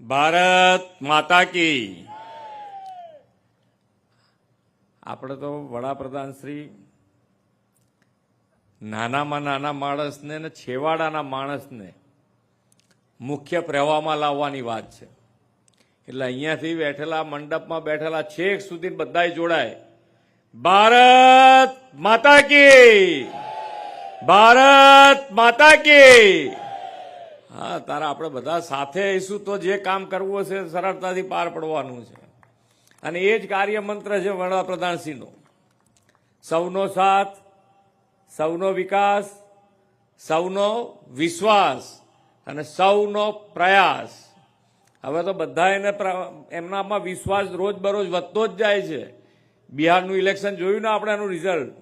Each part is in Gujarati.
ભારત માતા કી. આપણે તો વડાપ્રધાન શ્રી નાનામાં નાના માણસને ને છેવાડાના માણસને મુખ્ય પ્રવાહમાં લાવવાની વાત છે. એટલે અહીંયાથી બેઠેલા મંડપમાં બેઠેલા છેક સુધી બધાય જોડાય. ભારત માતા કી. ભારત માતા કી. હા, તારા આપણે બધા સાથે આવીશું તો જે કામ કરવું હશે સરળતાથી પાર પડવાનું છે. અને એ જ કાર્યમંત્ર છે વડાપ્રધાનશ્રીનો સૌનો સાથ, સૌનો વિકાસ, સૌનો વિશ્વાસ અને સૌનો પ્રયાસ. હવે તો બધા એને એમનામાં વિશ્વાસ રોજ બરોજ વધતો જ જાય છે. બિહારનું ઇલેક્શન જોયું ને આપણે એનું રિઝલ્ટ?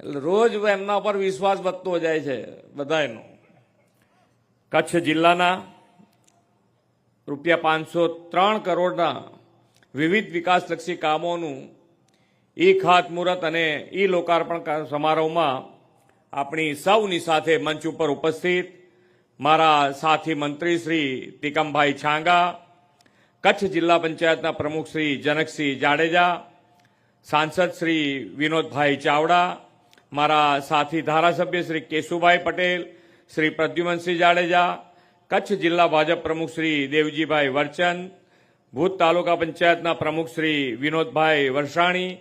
એટલે રોજ એમના ઉપર વિશ્વાસ વધતો જાય છે બધાનો કચ્છ જિલ્લાના રૂપિયા પાંચસો ત્રણ કરોડના વિવિધ વિકાસલક્ષી કામોનું ઈ ખાતમુહૂર્ત અને ઈ લોકાર્પણ સમારોહમાં આપણી સૌની સાથે મંચ ઉપર ઉપસ્થિત મારા સાથી મંત્રી શ્રી તિકમભાઈ છાંગા, કચ્છ જિલ્લા પંચાયતના પ્રમુખ શ્રી જનકસિંહ જાડેજા, સાંસદ શ્રી વિનોદભાઈ ચાવડા, મારા સાથી ધારાસભ્ય શ્રી કેશુભાઈ પટેલ શ્રી પ્રદ્યુમનસિંહ જાડેજા, કચ્છ જિલ્લા ભાજપ પ્રમુખ શ્રી દેવજીભાઈ વરચન, ભુજ તાલુકા પંચાયતના પ્રમુખ શ્રી વિનોદભાઈ વરસાણી,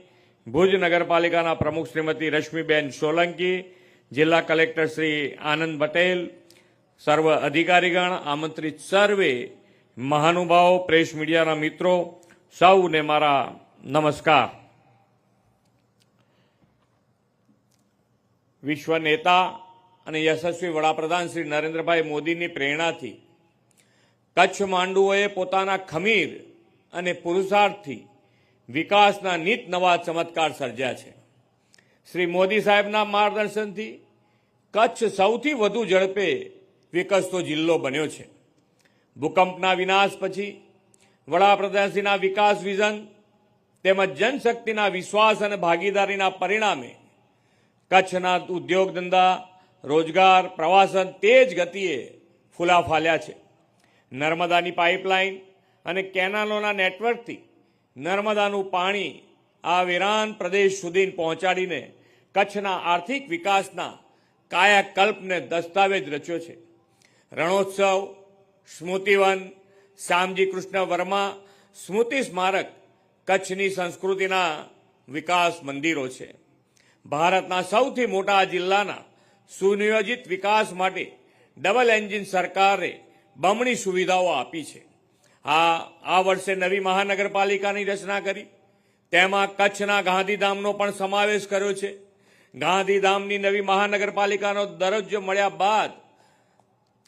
ભુજ નગરપાલિકાના પ્રમુખ શ્રીમતી રશ્મિબેન સોલંકી, જિલ્લા કલેક્ટર શ્રી આનંદ પટેલ, સર્વ અધિકારીગણ, આમંત્રિત સર્વે, મહાનુભાવો, પ્રેસ મીડિયાના મિત્રો, સૌને મારા નમસ્કાર. વિશ્વ નેતા અને યશસ્વી વડાપ્રધાન શ્રી નરેન્દ્રભાઈ મોદીની પ્રેરણાથી કચ્છ માંડુઓએ પોતાના ખમીર અને પુરુષાર્થથી વિકાસના નીત નવા ચમત્કાર સર્જ્યા છે. શ્રી મોદી સાહેબના માર્ગદર્શનથી કચ્છ સૌથી વધુ ઝડપે વિકસતો જિલ્લો બન્યો છે. ભૂકંપના વિનાશ પછી વડાપ્રધાનશ્રીના વિકાસ વિઝન તેમજ જનશક્તિના વિશ્વાસ અને ભાગીદારીના પરિણામે કચ્છના ઉદ્યોગ ધંધા રોજગાર, પ્રવાસન તેજ ગતિએ ફૂલા ફાલ્યા છે. નર્મદાની પાઇપલાઇન અને કેનાલોના નેટવર્કથી નર્મદાનું પાણી આ વિરાન પ્રદેશ સુધી પહોંચાડીને કચ્છના આર્થિક વિકાસના કાયાકલ્પને દસ્તાવેજ રચ્યો છે. રણોત્સવ, સ્મૃતિવન, શ્યામજી કૃષ્ણ વર્મા સ્મૃતિ સ્મારક કચ્છની સંસ્કૃતિના વિકાસ મંદિરો છે. ભારતના સૌથી મોટા જિલ્લાના સુનિયોજિત વિકાસ માટે ડબલ એન્જિન સરકારે બમણી સુવિધાઓ આપી છે. આ આ વર્ષે નવી મહાનગરપાલિકાની રચના કરી. તેમાં કચ્છના ગાંધીધામનો પણ સમાવેશ કર્યો છે. ગાંધીધામની નવી મહાનગરપાલિકાનો દરજ્જો મળ્યા બાદ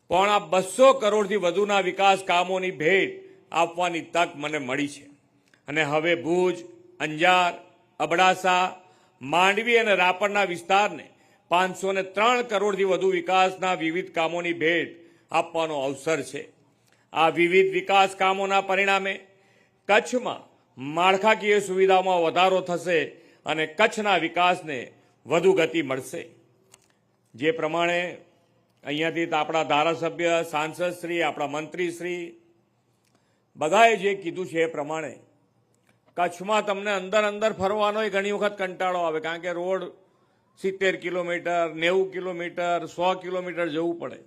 પોણા બસો કરોડથી વધુના વિકાસ કામોની ભેટ આપવાની તક મને મળી છે. અને હવે ભુજ, અંજાર, અબડાસા, માંડવી અને રાપરના વિસ્તારને પાંચસો ને ત્રણ કરોડથી વધુ વિકાસના વિવિધ કામોની ભેટ આપવાનો અવસર છે. આ વિવિધ વિકાસ કામોના પરિણામે કચ્છમાં માળખાકીય સુવિધામાં વધારો થશે અને કચ્છના વિકાસને વધુ ગતિ મળશે. જે પ્રમાણે અહીંયાથી આપણા ધારાસભ્ય સાંસદશ્રી આપણા મંત્રીશ્રી બધાએ જે કીધું છે એ પ્રમાણે કચ્છમાં તમને અંદર અંદર ફરવાનો ઘણી વખત કંટાળો આવે, કારણ કે રોડ સિત્તેર કિલોમીટર, નેવું કિલોમીટર, સો કિલોમીટર જવું પડે.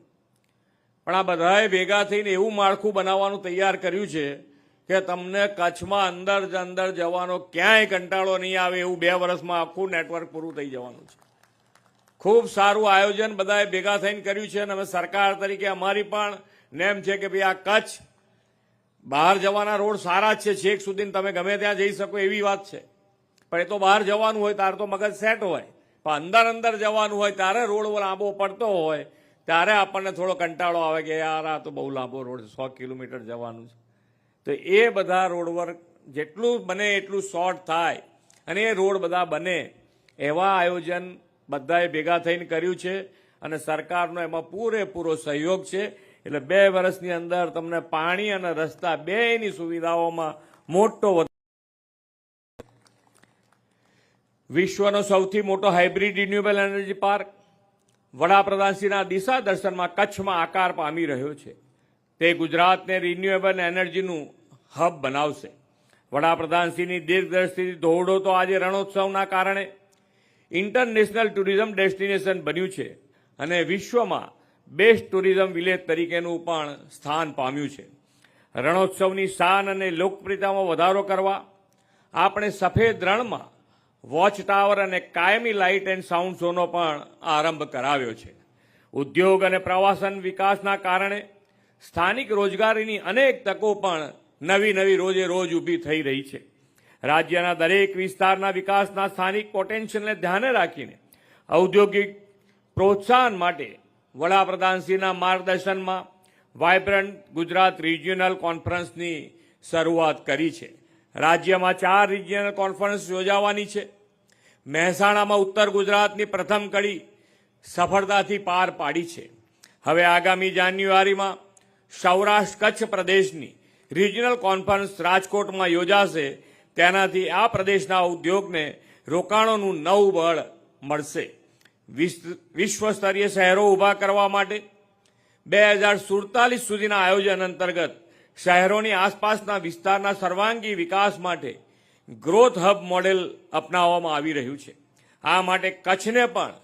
પણ આ બધાએ ભેગા થઈને એવું માળખું બનાવવાનું તૈયાર કર્યું છે કે તમને કચ્છમાં અંદર જ અંદર જવાનો ક્યાંય કંટાળો નહીં આવે એવું બે વર્ષમાં આખું નેટવર્ક પૂરું થઈ જવાનું છે. ખૂબ સારું આયોજન બધાએ ભેગા થઈને કર્યું છે અને અમે સરકાર તરીકે અમારી પણ નેમ છે કે ભાઈ આ કચ્છ બહાર જવાના રોડ સારા જ છે, છેક સુધી તમે ગમે ત્યાં જઈ શકો એવી વાત છે. પણ એ તો બહાર જવાનું હોય, તાર તો મગજ સેટ હોય. પણ અંદર અંદર જવાનું હોય, ત્યારે રોડ લાંબો પડતો હોય, ત્યારે આપણને થોડો કંટાળો આવે કે યાર, આ તો બહુ લાંબો રોડ છે, સો કિલોમીટર જવાનું છે. તો એ બધા રોડ વર્ક જેટલું બને એટલું શોર્ટ થાય અને એ રોડ બધા બને. એવા આયોજન બધાએ ભેગા થઈને કર્યું છે અને સરકારનો એમાં પૂરેપૂરો સહયોગ છે. એટલે બે વર્ષની અંદર તમને પાણી અને રસ્તા બેની સુવિધાઓમાં મોટો વધારો વિશ્વનો સૌથી મોટો હાઇબ્રિડ રિન્યુએબલ એનર્જી પાર્ક વડાપ્રધાનશ્રીના દિશા દર્શનમાં કચ્છમાં આકાર પામી રહ્યો છે. તે ગુજરાતને રિન્યુએબલ એનર્જીનું હબ બનાવશે. વડાપ્રધાનશ્રીની દીર્ઘદ્રષ્ટિથી ધોરડો તો આજે રણોત્સવના કારણે ઇન્ટરનેશનલ ટુરિઝમ ડેસ્ટિનેશન બન્યું છે અને વિશ્વમાં બેસ્ટ ટુરિઝમ વિલેજ તરીકેનું પણ સ્થાન પામ્યું છે. રણોત્સવની શાન અને લોકપ્રિયતામાં વધારો કરવા આપણે સફેદ રણમાં વોચ ટાવર અને કાયમી લાઇટ એન્ડ સાઉન્ડ શોનો પણ આરંભ કરાવ્યો છે. ઉદ્યોગ અને પ્રવાસન વિકાસના કારણે સ્થાનિક રોજગારીની અનેક તકો પણ નવી નવી રોજે રોજ ઊભી થઈ રહી છે. રાજ્યના દરેક વિસ્તારના વિકાસના સ્થાનિક પોટેન્શિયલને ધ્યાને રાખીને ઔદ્યોગિક પ્રોત્સાહન માટે વડાપ્રધાનશ્રીના માર્ગદર્શનમાં વાયબ્રન્ટ ગુજરાત રિજિયોનલ કોન્ફરન્સની શરૂઆત કરી છે. રાજ્યમાં ચાર રિજિયનલ કોન્ફરન્સ યોજાવાની છે. મહેસાણામાં ઉત્તર ગુજરાતની પ્રથમ કડી સફળતાથી પાર પાડી છે. હવે આગામી જાન્યુઆરીમાં સૌરાષ્ટ્ર કચ્છ પ્રદેશની રિજિયનલ કોન્ફરન્સ રાજકોટમાં યોજાશે. તેનાથી આ પ્રદેશના ઉદ્યોગને રોકાણોનું નવું બળ મળશે. વિશ્વ- વિશ્વ સ્તરીય શહેરો ઊભા કરવા માટે બે હજાર સુડતાલીસ સુધીના આયોજન અંતર્ગત શહેરોની આસપાસના વિસ્તારના સર્વાંગી વિકાસ માટે ગ્રોથ હબ મોડેલ અપનાવવામાં આવી રહ્યું છે. આ માટે કચ્છને પણ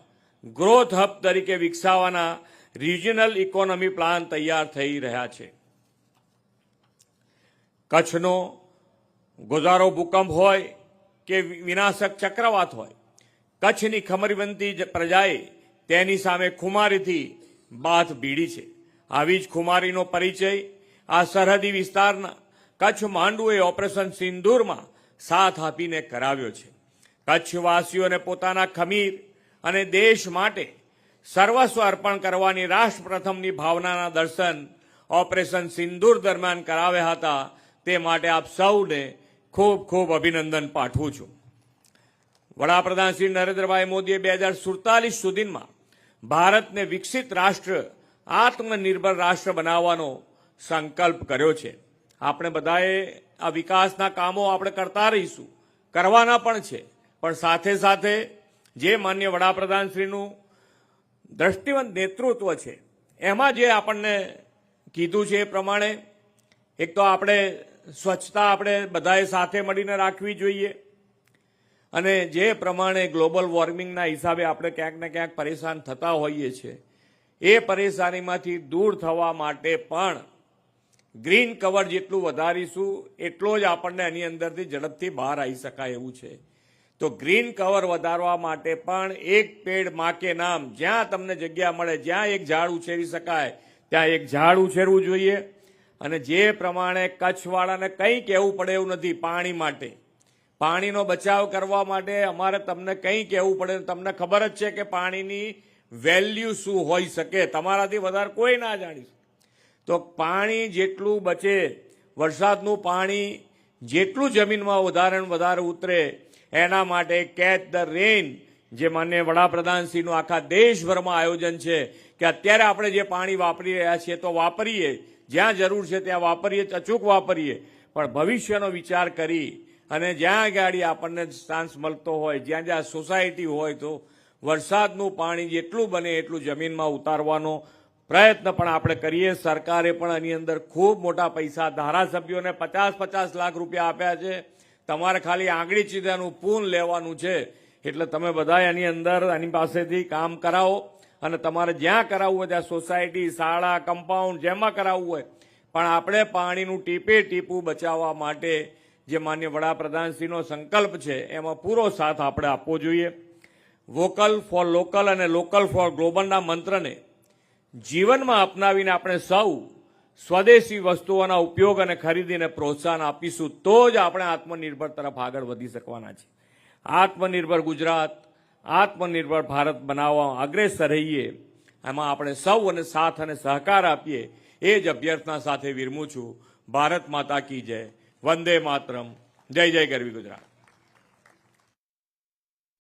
ગ્રોથ હબ તરીકે વિકસાવવાના રિજનલ ઇકોનોમી પ્લાન તૈયાર થઈ રહ્યા છે. કચ્છનો ગોઝારો ભૂકંપ હોય કે વિનાશક ચક્રવાત હોય, કચ્છની ખમરવંતી પ્રજાએ તેની સામે ખુમારીથી બાથ ભીડી છે. આવી જ ખુમારીનો પરિચય આ સરહદી વિસ્તારના કચ્છ માંડુએ ઓપરેશન સિંદૂરમાં સાથ આપીને કરાવ્યો છે. કચ્છવાસીઓને પોતાના ખમીર અને દેશ માટે સર્વસ્વ અર્પણ કરવાની રાષ્ટ્રપ્રથમની ભાવનાના દર્શન ઓપરેશન સિંદૂર દરમિયાન કરાવ્યા હતા તે માટે આપ સૌને ખૂબ ખૂબ અભિનંદન પાઠવું છું. વડાપ્રધાન શ્રી નરેન્દ્રભાઈ મોદીએ બે હજાર સુડતાલીસ સુધીમાં ભારતને વિકસિત રાષ્ટ્ર, આત્મનિર્ભર રાષ્ટ્ર બનાવવાનો સંકલ્પ કર્યો છે. આપણે બધાએ આ વિકાસના કામો આપણે કરતા રહીશું. કરવાના પણ છે. પણ સાથે સાથે જે માન્ય વડાપ્રધાનશ્રીનું દ્રષ્ટિવંત નેતૃત્વ છે, એમાં જે આપણને કીધું છે એ પ્રમાણે એક તો આપણે સ્વચ્છતા આપણે બધાએ સાથે મળીને રાખવી જોઈએ અને જે પ્રમાણે ગ્લોબલ વોર્મિંગના હિસાબે આપણે ક્યાંક ને ક્યાંક પરેશાન થતા હોઈએ છીએ એ પરેશાનીમાંથી દૂર થવા માટે પણ ગ્રીન કવર જેટલું વધારીશું, એટલો જ આપણને એની અંદરથી ઝડપથી બહાર આવી શકાય એવું છે. તો ગ્રીન કવર વધારવા માટે પણ એક પેડ માકે નામ, જ્યાં તમને જગ્યા મળે, જ્યાં એક ઝાડ ઉછેરી શકાય, ત્યાં એક ઝાડ ઉછેરવું જોઈએ. અને જે પ્રમાણે કચ્છવાળાને કંઈ કહેવું પડે એવું નથી, પાણી માટે. પાણીનો બચાવ કરવા માટે અમારે તમને કંઈ કહેવું પડે, તમને ખબર જ છે કે પાણીની વેલ્યુ શું હોઈ શકે. તમારાથી વધારે કોઈ ના જાણી શકે. તો પાણી જેટલું બચે, વરસાદનું પાણી જેટલું જમીનમાં વધારે વધારે ઉતરે, એના માટે કેચ ધ રેન જે માન્ય વડાપ્રધાનશ્રીનું આખા દેશભરમાં આયોજન છે, કે અત્યારે આપણે જે પાણી વાપરી રહ્યા છીએ તો વાપરીએ, જ્યાં જરૂર છે ત્યાં વાપરીએ, અચૂક વાપરીએ. પણ ભવિષ્યનો વિચાર કરી અને જ્યાં ગાડી આપણને ચાન્સ મળતો હોય, જ્યાં જ્યાં સોસાયટી હોય, તો વરસાદનું પાણી જેટલું બને એટલું જમીનમાં ઉતારવાનો પ્રયત્ન પણ આપણે કરીએ. સરકારે પણ એની અંદર ખૂબ મોટા પૈસા ધારાસભ્યોને પચાસ પચાસ લાખ રૂપિયા આપ્યા છે. તમારે ખાલી આંગળી ચીધાનું પૂન લેવાનું છે. એટલે તમે બધા એની અંદર એની પાસેથી કામ કરાવો અને તમારે જ્યાં કરાવવું હોય ત્યાં સોસાયટી, શાળા, કમ્પાઉન્ડ જેમાં કરાવવું હોય. પણ આપણે પાણીનું ટીપે ટીપું બચાવવા માટે જે માન્ય વડાપ્રધાનશ્રીનો સંકલ્પ છે, એમાં પૂરો સાથ આપણે આપવો જોઈએ. વોકલ ફોર લોકલ અને લોકલ ફોર ગ્લોબલના મંત્રને જીવનમાં અપનાવીને આપણે સૌ સ્વદેશી વસ્તુઓના ઉપયોગ અને ખરીદીને પ્રોત્સાહન આપીશું, તો જ આપણે આત્મનિર્ભર તરફ આગળ વધી શકવાના છે. આત્મનિર્ભર ગુજરાત, આત્મનિર્ભર ભારત બનાવવા અગ્રેસર રહીએ, એમાં આપણે સૌ અને સાથ અને સહકાર આપીએ, એ જ અભ્યર્થના સાથે વિરમું છું. ભારત માતા કી જય. વંદે માતરમ. જય જય ગરવી ગુજરાત.